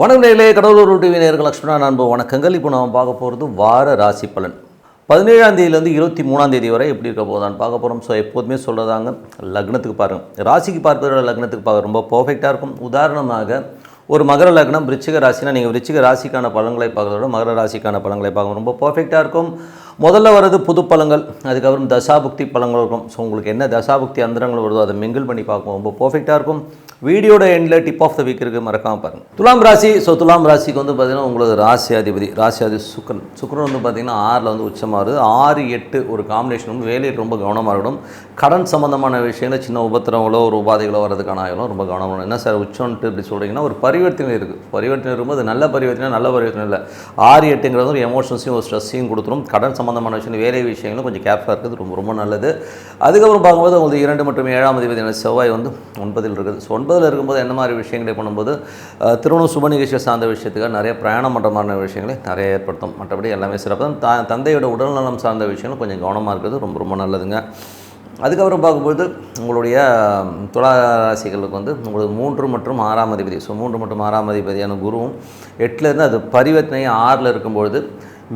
வணக்கம் நேர்களே கடவுளூர் டிவி நேர்கள் லக்ஷ்மணா நண்பு வணக்கங்கள். இப்போ நாம் பார்க்க போகிறது வார ராசி பலன். பதினேழாம் தேதியிலேருந்து இருபத்தி மூணாம் தேதி வரை எப்படி இருக்க போதான் பார்க்க போகிறோம். ஸோ எப்போதுமே சொல்கிறதாங்க லக்னத்துக்கு பாருங்கள் ராசிக்கு பார்க்குற லக்னத்துக்கு பார்க்க ரொம்ப பர்ஃபெக்டாக இருக்கும். உதாரணமாக ஒரு மகர லக்னம் விருச்சிக ராசினா நீங்கள் விருச்சிக ராசிக்கான பலன்களை பார்க்குறத விட மகர ராசிக்கான பலன்களை பார்க்க ரொம்ப பர்ஃபெக்டாக இருக்கும். முதல்ல வர்றது புது பழங்கள் அதுக்கப்புறம் தசாபுக்தி பழங்கள் இருக்கும். ஸோ உங்களுக்கு என்ன தசாபுக்தி அந்தரங்கள் வருதோ அதை மிங்கிள் பண்ணி பார்க்கும் ரொம்ப பர்ஃபெக்டாக இருக்கும். வீடியோட எண்டில் டிப் ஆஃப் த வீக் இருக்குது மறக்காமல் பாருங்கள் துலாம் ராசி ஸோ துலாம் ராசிக்கு வந்து பார்த்திங்கன்னா உங்களது ராசி அதிபதி ராசி சுக்கரன். சுக்கரன் வந்து பார்த்திங்கன்னா ஆறில் வந்து உச்சமாக இருக்குது ஆறு எட்டு ஒரு காம்பினேஷன் வந்து வேலையில் ரொம்ப கவனமாக இருக்கணும். கடன் சம்மந்தமான விஷயங்கள் சின்ன உபத்திரங்களோ ஒரு உபாதைகளோ வரதுக்கான ஆகலாம் ரொம்ப கவனமாக இருக்கும் என்ன சார் உச்சம்ட்டு இப்படி சொல்கிறீங்கன்னா ஒரு பரிவர்த்தனை இருக்குது பரிவர்த்தனை இருக்கும்போது நல்ல பரிவர்த்தனை நல்ல பரிவர்த்தனை இல்லை. ஆறு எட்டுங்கிறது ஒரு எமோஷன்ஸையும் ஒரு ஸ்ட்ரெஸ்ஸையும் கொடுத்துரும். கடன் சம்மந்தமான விஷயம் வேலை விஷயங்களும் கொஞ்சம் கேர்ஃபுல்லாக இருக்குது ரொம்ப ரொம்ப நல்லது. அதுக்கப்புறம் பார்க்கும்போது உங்களுக்கு இரண்டு மற்றும் ஏழாம் அதிபதியான செவ்வாய் வந்து ஒன்பதில் இருக்குது. ஸோ ஒன்பதில் இருக்கும்போது என்ன மாதிரி விஷயங்களை பண்ணும்போது அஹ், திருமணம் சுப நிகழ்ச்சியை சார்ந்த விஷயத்துக்காக நிறைய பிரயாணம் பண்ணுற மாதிரி விஷயங்களை நிறைய ஏற்படுத்தும். மற்றபடி எல்லாமே சிறப்பு தான். தந்தையோட உடல்நலம் சார்ந்த விஷயங்கள் கொஞ்சம் கவனமாக இருக்கிறது ரொம்ப ரொம்ப நல்லதுங்க. அதுக்கப்புறம் பார்க்கும்போது உங்களுடைய துளாராசிகளுக்கு வந்து உங்களுக்கு மூன்று மற்றும் ஆறாம் அதிபதி. ஸோ மூன்று மற்றும் ஆறாம் அதிபதியான குருவும் எட்டுலேருந்து அது பரிவர்த்தனை ஆறில் இருக்கும்பொழுது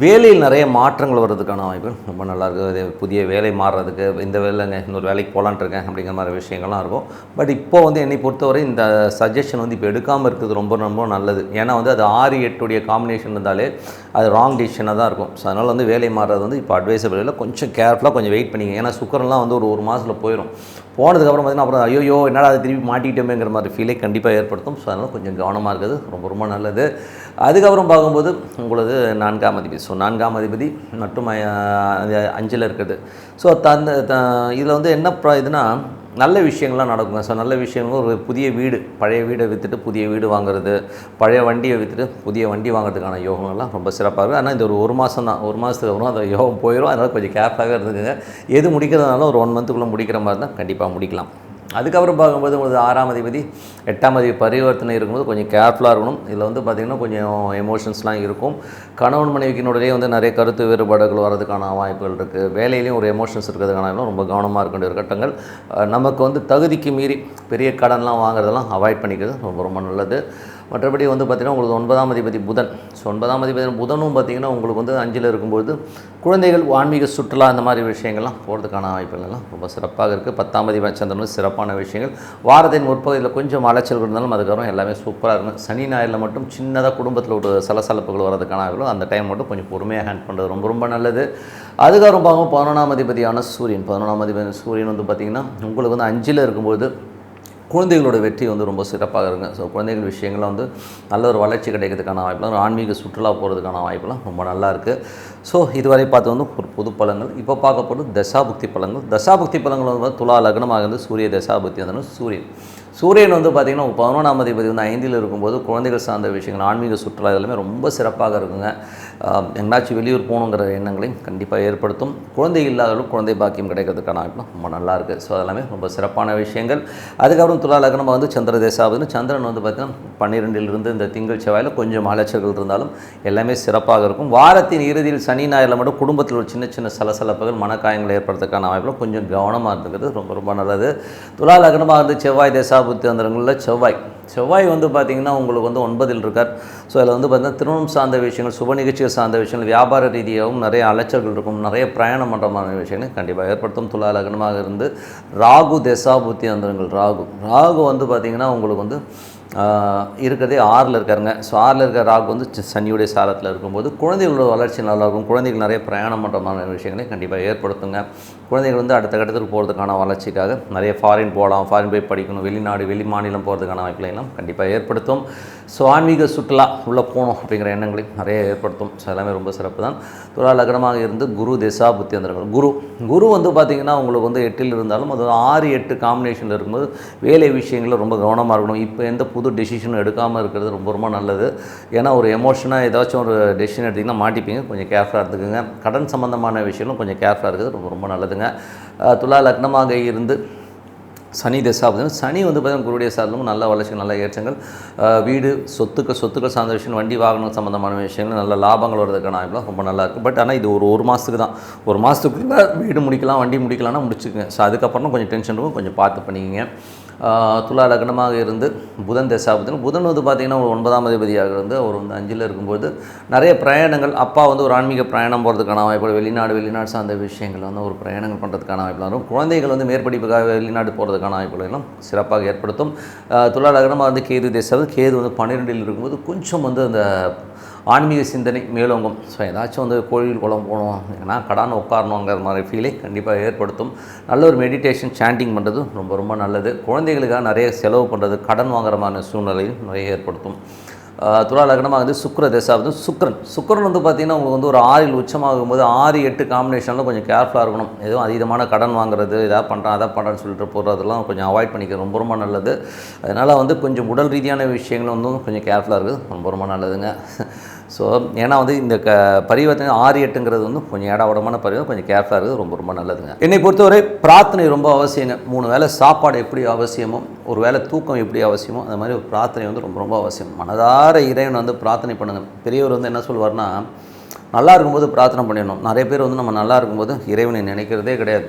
வேலையில் நிறைய மாற்றங்கள் வர்றதுக்கான வாய்ப்பு ரொம்ப நல்லா இருக்குது அது புதிய வேலை மாறுறதுக்கு இந்த வேலைங்க இன்னொரு வேலைக்கு போகலான்ட்டு இருக்கேன் அப்படிங்கிற மாதிரி விஷயங்கள்லாம் இருக்கும். பட் இப்போ வந்து என்னை பொறுத்தவரை இந்த சஜஷன் வந்து இப்போ எடுக்காமல் இருக்கிறது ரொம்ப ரொம்ப நல்லது. ஏன்னா வந்து அது ஆறு எட்டுடைய காம்பினேஷன் இருந்தாலே அது ராங் டிசிஷனாக தான் இருக்கும். ஸோ அதனால் வந்து வேலை மாறுறது வந்து இப்போ அட்வைசபிள் இல்லை. கொஞ்சம் கேர்ஃபுல்லாக கொஞ்சம் வெயிட் பண்ணிங்க ஏன்னா சுக்கரன்லாம் வந்து ஒரு ஒரு மாதத்தில் போயிடும் போனதுக்கப்புறம் பார்த்தீங்கன்னா அப்புறம் ஐயோ என்னடா அது திருப்பி மாட்டிக்கிட்டோமேங்கிற மாதிரி ஃபீலே கண்டிப்பாக ஏற்படுத்தும். ஸோ அதனால் கொஞ்சம் கவனமாக இருக்கிறது ரொம்ப ரொம்ப நல்லது. அதுக்கப்புறம் பார்க்கும்போது உங்களது நான்காம் அதிபதி. ஸோ நான்காம் அதிபதி மற்றும் அஞ்சில் இருக்குது. ஸோ தந்த இதில் வந்து என்ன ப்ரா இதுனா நல்ல விஷயங்கள்லாம் நடக்குங்க. ஸோ நல்ல விஷயங்கள் ஒரு புதிய வீடு பழைய வீடை விற்றுட்டு புதிய வீடு வாங்குறது பழைய வண்டியை விற்றுட்டு புதிய வண்டி வாங்குறதுக்கான யோகங்கள்லாம் ரொம்ப சிறப்பாக இருக்குது. ஆனால் இந்த ஒரு ஒரு மாதம் தான். ஒரு மாதத்துக்கு அப்புறம் அந்த யோகம் போயிடும் அதனால் கொஞ்சம் கேர்ஃபுல்லாகவே இருந்துக்குங்க. எது முடிக்கிறதுனால ஒரு ஒன் மந்த்துக்குள்ளே முடிக்கிற மாதிரி தான் கண்டிப்பாக முடிக்கலாம். அதுக்கப்புறம் பார்க்கும்போது உங்களுக்கு ஆறாம் அதிபதி எட்டாம் அதிபதி பரிவர்த்தனை இருக்கும்போது கொஞ்சம் கேர்ஃபுல்லாக இருக்கணும். இதில் வந்து பார்த்திங்கன்னா கொஞ்சம் எமோஷன்ஸ்லாம் இருக்கும். கணவன் மனைவிக்கினுடைய வந்து நிறைய கருத்து வேறுபாடுகள் வரதுக்கான வாய்ப்புகள் இருக்குது வேலையிலையும் ஒரு எமோஷன்ஸ் இருக்கிறதுக்கான ரொம்ப கவனமாக இருக்க வேண்டிய ஒரு கட்டங்கள். நமக்கு வந்து தகுதிக்கு மீறி பெரிய கடன்லாம் வாங்குறதெல்லாம் அவாய்ட் பண்ணிக்கிறது ரொம்ப ரொம்ப நல்லது. மற்றபடி வந்து பார்த்திங்கன்னா உங்களுக்கு ஒன்பதாம் அதிபதி புதன். ஸோ ஒன்பதாம் அதிபதி புதனும் பார்த்திங்கன்னா உங்களுக்கு வந்து அஞ்சில் இருக்கும்போது குழந்தைகள் ஆன்மீக சுற்றுலா இந்த மாதிரி விஷயங்கள்லாம் போகிறதுக்கான வாய்ப்புகள் எல்லாம் ரொம்ப சிறப்பாக இருக்குது பத்தாம் அதிபதி சந்திரன் சிறப்பான விஷயங்கள். வாரத்தின் முற்பகுதியில் கொஞ்சம் அலைச்சல் இருந்தாலும் அதுக்கப்புறம் எல்லாமே சூப்பராக இருக்கும். சனி ஞாயிறில் மட்டும் சின்னதாக குடும்பத்தில் ஒரு சலசலப்புகள் வரதுக்கான ஆகும் அந்த டைம் மட்டும் கொஞ்சம் பொறுமையாக ஹேண்ட் பண்ணுறது ரொம்ப ரொம்ப நல்லது. அதுக்கப்புறம் பார்க்கும் பதினொன்றாம் அதிபதியான சூரியன். பதினொன்றாம் அதிபதி சூரியன் வந்து பார்த்திங்கன்னா உங்களுக்கு வந்து அஞ்சில் இருக்கும்போது குழந்தைகளோட வெற்றி வந்து ரொம்ப சிறப்பாக இருக்குங்க. ஸோ குழந்தைகள் விஷயங்கள்ல வந்து நல்ல ஒரு வளர்ச்சி கிடைக்கிறதுக்கான வாய்ப்புலாம் ஒரு ஆன்மீக சுற்றுலா போகிறதுக்கான வாய்ப்புலாம் ரொம்ப நல்லா இருக்குது ஸோ இதுவரை பார்த்து வந்து ஒரு புது பழங்கள் இப்போ பார்க்கப்படும் தசாபுக்தி பழங்கள். தசாபுக்தி பழங்கள் வந்து துலா லக்னமாக இருந்து சூரிய தசாபுக்தி வந்து சூரியன். சூரியன் வந்து பார்த்திங்கன்னா பதினொன்றாம் அதிபதி வந்து ஐந்தில் இருக்கும்போது குழந்தைகள் சார்ந்த விஷயங்கள் ஆன்மீக சுற்றுலா இதெல்லாமே ரொம்ப சிறப்பாக இருக்குங்க. எங்கேனாச்சும் வெளியூர் போகணுங்கிற எண்ணங்களையும் கண்டிப்பாக ஏற்படுத்தும். குழந்தை இல்லாதவர்களும் குழந்தை பாக்கியம் கிடைக்கிறதுக்கான வாய்ப்புலாம் ரொம்ப நல்லா இருக்குது ஸோ அதெல்லாமே ரொம்ப சிறப்பான விஷயங்கள். அதுக்கப்புறம் துலா லக்னமாக வந்து சந்திர தேசாவதுன்னு சந்திரன் வந்து பார்த்திங்கன்னா பன்னிரெண்டிலிருந்து இந்த திங்கள் செவ்வாயில் கொஞ்சம் அலைச்சல்கள் இருந்தாலும் எல்லாமே சிறப்பாக இருக்கும். வாரத்தின் இறுதியில் சனி ஞாயிறில் மட்டும் குடும்பத்தில் ஒரு சின்ன சின்ன சலசலப்புகள் மனக்காயங்கள் ஏற்படுறதுக்கான வாய்ப்பில் கொஞ்சம் கவனமாக இருந்துக்கிறது ரொம்ப ரொம்ப நல்லது. துலா லக்னமாக இருந்து செவ்வாய் தேசாபுத்தி அந்தரங்களில் செவ்வாய். செவ்வாய் வந்து பார்த்திங்கன்னா உங்களுக்கு வந்து ஒன்பதில் இருக்கார். ஸோ அதில் வந்து பார்த்திங்கன்னா திருமணம் சார்ந்த விஷயங்கள் சுப நிகழ்ச்சிகள் சார்ந்த விஷயங்கள் வியாபார ரீதியாகவும் நிறைய அலைச்சல்கள் இருக்கும். நிறைய பிரயாணம் பண்ணுற மாதிரி விஷயங்களை கண்டிப்பாக ஏற்படுத்தும். துலா லக்னமாக இருந்து ராகு தசாபுத்தி அந்தரங்கள் ராகு. ராகு வந்து பார்த்திங்கன்னா உங்களுக்கு வந்து இருக்கிறதே ஆறில் இருக்காருங்க. ஸோ ஆறில் இருக்கிற ராகு வந்து சனியுடைய சாரத்தில் இருக்கும்போது குழந்தைகளோட வளர்ச்சி நல்லாயிருக்கும். குழந்தைகள் நிறைய பிரயாணம் பண்ணுற மாதிரி விஷயங்களை கண்டிப்பாக ஏற்படுத்துங்க. குழந்தைகள் வந்து அடுத்த கட்டத்துக்கு போகிறதுக்கான வளர்ச்சிக்காக நிறைய ஃபாரின் போகலாம். ஃபாரின் போய் படிக்கணும். வெளிநாடு வெளி மாநிலம் போகிறதுக்கான வாய்ப்புகளை எல்லாம் கண்டிப்பாக ஏற்படுத்தும். ஸோ ஆன்மீக சுற்றுலா உள்ளே போகணும் அப்படிங்கிற எண்ணங்களையும் நிறைய ஏற்படுத்தும். ஸோ எல்லாமே ரொம்ப சிறப்பு தான் துலா லக்னமாக இருந்து குரு திசா புத்தி அந்தரங்கள் குரு குரு வந்து பார்த்திங்கன்னா உங்களுக்கு வந்து எட்டில் இருந்தாலும் அது ஆறு எட்டு காம்பினேஷனில் இருக்கும்போது வேலை விஷயங்களில் ரொம்ப கவனமாக இருக்கணும். இப்போ எந்த புது டெசிஷனும் எடுக்காமல் இருக்கிறது ரொம்ப ரொம்ப நல்லது. ஏன்னா ஒரு எமோஷனாக ஏதாச்சும் ஒரு டெசிஷன் எடுத்திங்கன்னா மாட்டிப்பீங்க. கொஞ்சம் கேர்ஃபுல்லாக இருந்துக்குங்க. கடன் சம்மந்தமான விஷயங்களும் கொஞ்சம் கேர்ஃபுல்லாக இருக்கிறது ரொம்ப ரொம்ப நல்லதுங்க. துலா லக்னமாக இருந்து சனி தசா சனி வந்து பார்த்தீங்கன்னா குருடைய சார்ந்தும் நல்ல வளர்ச்சி நல்ல ஏற்றங்கள். வீடு சொத்துக்கள் சொத்துக்கள் சார்ந்த விஷயம் வண்டி வாகனம் சம்மந்தமான விஷயங்கள் நல்ல லாபங்கள் வர்றதுக்கான வாய்ப்புலாம் ரொம்ப நல்லா இருக்குது பட் ஆனால் இது ஒரு ஒரு மாதத்துக்கு தான். ஒரு மாதத்துக்குள்ளே வீடு முடிக்கலாம் வண்டி முடிக்கலாம்னா முடிச்சுக்கங்க. ஸோ அதுக்கப்புறம் கொஞ்சம் டென்ஷன் இருக்கும். கொஞ்சம் பார்த்து பண்ணிக்கங்க. துலா லக்னமாக இருந்து புதன் தசாபத்தில் புதன் வந்து பார்த்திங்கன்னா ஒரு ஒன்பதாம் அதிபதியாக இருந்து அவர் வந்து அஞ்சில் இருக்கும்போது நிறைய பிரயாணங்கள். அப்பா வந்து ஒரு ஆன்மீக பிரயாணம் போகிறதுக்கான வாய்ப்பு வெளிநாடு வெளிநாடு சார்ந்த விஷயங்கள் வந்து ஒரு பிரயாணங்கள் பண்ணுறதுக்கான வாய்ப்பு வரும் குழந்தைகள் வந்து மேற்படிப்புக்காக வெளிநாடு போகிறதுக்கான வாய்ப்புகளெல்லாம் சிறப்பாக ஏற்படுத்தும். ஆஹ் துலா லக்னமாக வந்து கேது தேசாவது கேது வந்து பன்னிரெண்டில் இருக்கும்போது கொஞ்சம் வந்து அந்த ஆன்மீக சிந்தனை மேலோங்கும். ஸோ ஏதாச்சும் வந்து கோயில் குளம் போகணும் ஏன்னா கடான உட்காரணுங்கிற மாதிரி ஃபீலை கண்டிப்பாக ஏற்படுத்தும். நல்ல ஒரு மெடிடேஷன் சாண்டிங் பண்ணுறது ரொம்ப ரொம்ப நல்லது. குழந்தைகளுக்காக நிறைய செலவு பண்ணுறது கடன் வாங்குற மாதிரி சூழ்நிலையும் நிறைய ஏற்படுத்தும். துலா லக்னமாக வந்து சுக்கர தசாவது வந்து சுக்கரன். வந்து பார்த்திங்கன்னா உங்களுக்கு வந்து ஒரு ஆறில் உச்சமாகும் போது ஆறு எட்டு காம்பினேஷனில் கொஞ்சம் கேர்ஃபுல்லாக இருக்கணும். எதுவும் அதீதமான கடன் வாங்குறது இதாக பண்ணுறேன் அதை பண்ணுறேன்னு சொல்லிட்டு போடுறதெல்லாம் கொஞ்சம் அவாய்ட் பண்ணிக்க ரொம்ப ரொம்ப நல்லது. அதனால் வந்து கொஞ்சம் உடல் ரீதியான விஷயங்கள் வந்து கொஞ்சம் கேர்ஃபுல்லாக இருக்குது ரொம்ப ரொம்ப நல்லதுங்க. ஸோ ஏன்னா வந்து இந்த க பரிவர்த்தனை ஆறு எட்டுங்கிறது வந்து கொஞ்சம் ஏடாவடமான பரிவர்த்தனை கொஞ்சம் கேர்ஃபுல்லாக இருக்குது ரொம்ப ரொம்ப நல்லதுங்க. என்னை பொறுத்தவரை பிரார்த்தனை ரொம்ப அவசியங்க. மூணு வேளை சாப்பாடு எப்படி அவசியமோ ஒரு வேளை தூக்கம் எப்படி அவசியமோ அந்த மாதிரி ஒரு பிரார்த்தனை வந்து ரொம்ப ரொம்ப அவசியம். மனதார இறைவன் வந்து பிரார்த்தனை பண்ணுங்கள் பெரியவர் வந்து என்ன சொல்வார்னா நல்லா இருக்கும்போது பிரார்த்தனை பண்ணிடணும். நிறைய பேர் வந்து நம்ம நல்லா இருக்கும்போது இறைவனை நினைக்கிறதே கிடையாது.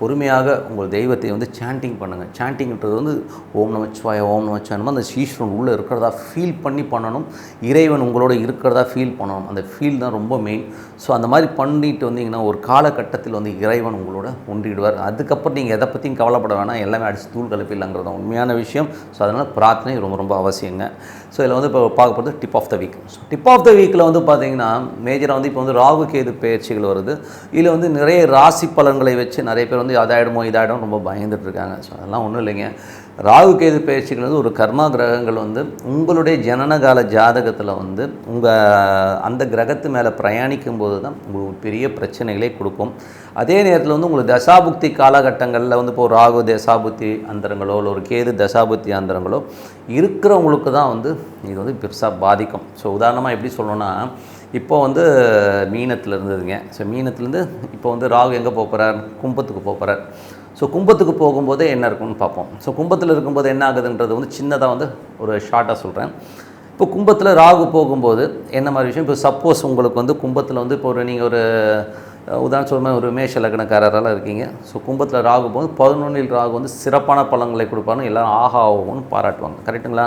பொறுமையாக உங்கள் தெய்வத்தை வந்து சாண்டிங் பண்ணுங்கள் சாண்டிங்ன்றது வந்து ஓம் நமச்சிவாய ஓம் நமச்சிவாயம் அந்த ஈஸ்வரன் உள்ளே இருக்கிறதா ஃபீல் பண்ணி பண்ணணும். இறைவன் உங்களோட இருக்கிறதா ஃபீல் பண்ணணும். அந்த ஃபீல் தான் ரொம்ப மெயின் ஸோ அந்த மாதிரி பண்ணிட்டு வந்தீங்கன்னா ஒரு காலகட்டத்தில் வந்து இறைவன் உங்களோட ஒன்றிடுவார். அதுக்கப்புறம் நீங்கள் எதை பற்றியும் கவலைப்பட வேணாம். எல்லாமே அடித்து தூள் கலப்பில்லைங்கிறது தான் உண்மையான விஷயம். ஸோ அதனால் பிரார்த்தனை ரொம்ப ரொம்ப அவசியங்க. ஸோ இதில் வந்து இப்போ பார்க்க போகிறது dip of the week so dip of the வீக்கில் வந்து பார்த்தீங்கன்னா மேஜராக வந்து இப்போ வந்து ராகு கேது பயிற்சிகள் வருது. இதில் வந்து நிறைய ராசி பலன்களை வச்சு நிறைய பேர் வந்து அதாயிடுமோ இதாயிடும் ரொம்ப பயந்துட்டு இருக்காங்க. ஸோ அதெல்லாம் ஒன்றும் இல்லைங்க. ராகு கேது பயிற்சிகள் வந்து ஒரு கர்மா கிரகங்கள் வந்து உங்களுடைய ஜனனகால ஜாதகத்தில் வந்து உங்கள் அந்த கிரகத்து மேலே பிரயாணிக்கும் போது தான் உங்களுக்கு பெரிய பிரச்சனைகளை கொடுக்கும். அதே நேரத்தில் வந்து உங்களுக்கு தசாபுக்தி காலகட்டங்களில் வந்து இப்போ ராகு தசாபுத்தி அந்தரங்களோ இல்லை ஒரு கேது தசாபுத்தி அந்தரங்களோ இருக்கிறவங்களுக்கு தான் வந்து இது வந்து பெருசாக பாதிக்கும். ஸோ உதாரணமாக எப்படி சொல்லணும்னா இப்போ வந்து மீனத்தில் இருந்ததுங்க. ஸோ மீனத்துலேருந்து இப்போ வந்து ராகு எங்கே போக போகிறார் கும்பத்துக்கு போக போகிறார் ஸோ கும்பத்துக்கு போகும்போதே என்ன இருக்கும்னு பார்ப்போம். ஸோ கும்பத்தில் இருக்கும்போது என்ன ஆகுதுன்றது வந்து சின்னதாக வந்து ஒரு ஷார்ட்டாக சொல்கிறேன் இப்போ கும்பத்தில் ராகு போகும்போது என்ன மாதிரி விஷயம்? இப்போ சப்போஸ் உங்களுக்கு வந்து கும்பத்தில் வந்து இப்போ ஒரு நீங்கள் ஒரு உதாரணம் சொல்லுமே ஒரு மேஷ லக்னக்காரரெல்லாம் இருக்கீங்க. ஸோ கும்பத்தில் ராகு போது பதினொன்றில் ராகு வந்து சிறப்பான பழங்களை கொடுப்பாருன்னு எல்லோரும் ஆஹா ஓஹோன்னு பாராட்டுவாங்க. கரெக்டுங்களா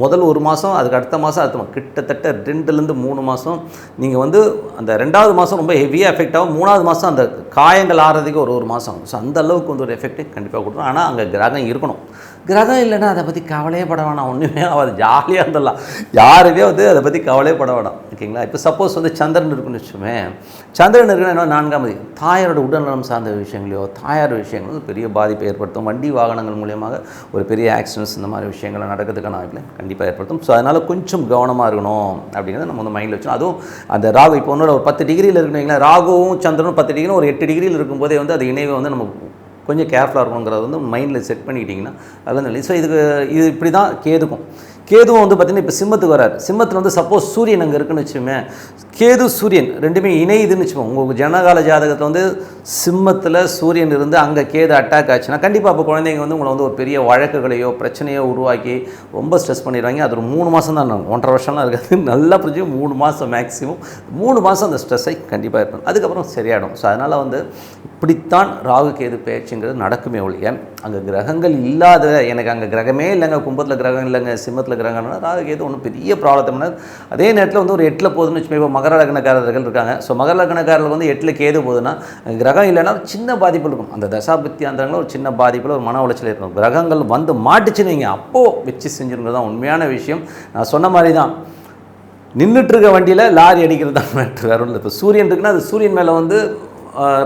முதல் ஒரு மாதம் அதுக்கு அடுத்த மாதம் அடுத்த கிட்டத்தட்ட ரெண்டுலேருந்து மூணு மாதம் நீங்கள் வந்து அந்த ரெண்டாவது மாதம் ரொம்ப ஹெவியாக எஃபெக்ட் ஆகும். மூணாவது மாதம் அந்த காயங்கள் ஆறதுக்கு ஒரு ஒரு மாதம் ஸோ அந்த அளவுக்கு வந்து ஒரு எஃபெக்ட்டை கண்டிப்பாக கொடுக்கும். ஆனால் அங்கே கிரகம் இருக்கணும். கிரகம் இல்லைன்னா அதை பற்றி கவலையே பட வேணாம். ஒன்றுமே ஆகாது. ஜாலியாக இருந்துடலாம். யாருமே வந்து அதை பற்றி கவலையே பட வேணாம். ஓகேங்களா? இப்போ சப்போஸ் வந்து சந்திரன் இருக்குன்னு வச்சுமே சந்திரன் இருக்குன்னா என்ன நான்காம் தேதி தாயாரோட உடல்நலம் சார்ந்த விஷயங்களையோ தாயார் விஷயங்களும் பெரிய பாதிப்பை ஏற்படுத்தும். வண்டி வாகனங்கள் மூலியமாக ஒரு பெரிய ஆக்சிடென்ட்ஸ் இந்த மாதிரி விஷயங்கள் நடக்கிறதுக்கான வாய்ப்பில் கண்டிப்பாக ஏற்படுத்தும். ஸோ அதனால் கொஞ்சம் கவனமாக இருக்கணும் அப்படிங்கிறத நம்ம வந்து மைண்டில் வச்சோம் அதுவும் அந்த ராகு இப்போ ஒன்றோட ஒரு பத்து டிகிரியில் இருக்குன்னு வைங்களேன் ராகுவும் சந்திரனும் பத்து டிகிரி ஒரு எட்டு டிகிரியில் இருக்கும்போதே வந்து அது இணைவை வந்து நம்ம கொஞ்சம் கேர்ஃபுல்லாக இருக்கணுங்கிறத வந்து மைண்டில் செட் பண்ணிக்கிட்டிங்கன்னா அதெல்லாம் நல்லது. ஸோ இதுக்கு இது இப்படி தான் கேதுக்கும். கேதுவும் வந்து பார்த்திங்கன்னா இப்போ சிம்மத்துக்கு வராரு. சிம்மத்தில் வந்து சப்போஸ் சூரியன் அங்கே இருக்குன்னு வச்சுமே கேது சூரியன் ரெண்டுமே இணையுதுன்னு வச்சுப்போம் உங்கள் ஜனகால ஜாதகத்தில் வந்து சிம்மத்தில் சூரியன் இருந்து அங்கே கேது அட்டாக் ஆச்சுன்னா கண்டிப்பாக அப்போ குழந்தைங்க வந்து உங்களை வந்து ஒரு பெரிய வழக்குகளையோ பிரச்சனையோ உருவாக்கி ரொம்ப ஸ்ட்ரெஸ் பண்ணிடுவாங்க. அது ஒரு மூணு மாதம் தான் ஒன்றரை வருஷம்லாம் இருக்காது. நல்லா புரிஞ்சு மூணு மாதம் மேக்ஸிமம் மூணு மாதம் அந்த ஸ்ட்ரெஸ்ஸை கண்டிப்பாக இருக்கணும் அதுக்கப்புறம் சரியாயிடும். ஸோ அதனால் வந்து இப்படித்தான் ராகு கேது பேச்சுங்கிறது நடக்குமே ஒழிய அங்கே கிரகங்கள் இல்லாத எனக்கு அங்கே கிரகமே இல்லைங்க. கும்பத்தில் கிரகம் இல்லைங்க. சிம்மத்தில் கிரகம்னா ராகு கேது ஒன்றும் பெரிய ப்ராப்ளத்தை அதே நேரத்தில் வந்து ஒரு எட்டில் போகுதுன்னு வச்சு இப்போ மகர லக்னக்காரர்கள் இருக்காங்க. ஸோ மகர லக்னக்காரர்கள் வந்து எட்டில் கேது போகுதுன்னா கிரகம் இல்லைன்னா ஒரு சின்ன பாதிப்பு இருக்கும். அந்த தசாபத்தி அந்த ஒரு சின்ன பாதிப்பில் ஒரு மன உளைச்சல் இருக்கும் கிரகங்கள் வந்து மாட்டுச்சுன்னு நீங்கள் அப்போது வச்சு செஞ்சுருங்கிறது தான் உண்மையான விஷயம். நான் சொன்ன மாதிரி தான் நின்றுட்டு இருக்க வண்டியில் லாரி அடிக்கிறது தான் மேட்ரு வேறு இல்லை. இப்போ சூரியன் இருக்குன்னா அது சூரியன் மேலே வந்து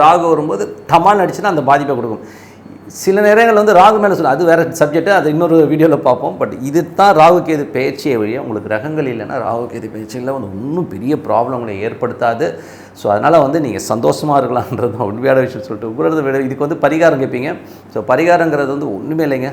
ராகு வரும்போது டமால் அடிச்சுன்னா அந்த பாதிப்பை கொடுக்கும். சில நேரங்கள் வந்து ராகு மேலே சொல்ல அது வேறு சப்ஜெக்ட்டு அது இன்னொரு வீடியோவில் பார்ப்போம். பட் இது தான் ராகு கேது பேச்சியை வழியாக உங்களுக்கு கிரகங்கள் இல்லைன்னா ராகு கேது பேச்சில் வந்து இன்னும் பெரிய ப்ராப்ளம் உங்களை ஏற்படுத்தாது. ஸோ அதனால் வந்து நீங்கள் சந்தோஷமாக இருக்கலான்றது தான் உண்மையான விஷயம் சொல்லிட்டு உங்களது விட இதுக்கு வந்து பரிகாரம் கேட்பீங்க ஸோ பரிகாரங்கிறது வந்து ஒன்றுமே இல்லைங்க.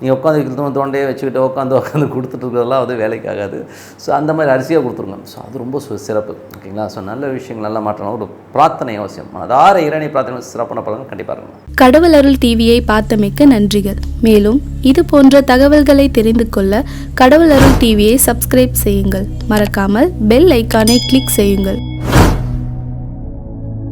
நீ உட்காந்து தோண்டையே வச்சுக்கிட்டு உட்காந்து உட்காந்து கொடுத்துட்டு இருக்கிறதெல்லாம் வந்து வேலைக்கு ஆகாது ஸோ அந்த மாதிரி அரிசியாக கொடுத்துருங்க. ஸோ அது ரொம்ப சு- சிறப்பு. ஓகேங்களா ஸோ நல்ல விஷயங்கள் நல்லா மாற்றணும் ஒரு பிரார்த்தனை அவசியம். அதார இரணி பிரார்த்தனை சிறப்பான பலன் கண்டிப்பாக இருக்கணும். கடவுள் அருள் டிவியை பார்த்தமைக்க நன்றிகள். மேலும் இது போன்ற தகவல்களை தெரிந்து கொள்ள கடவுள் அருள் டிவியை சப்ஸ்கிரைப் செய்யுங்கள். மறக்காமல் பெல் ஐக்கானை கிளிக் செய்யுங்கள்.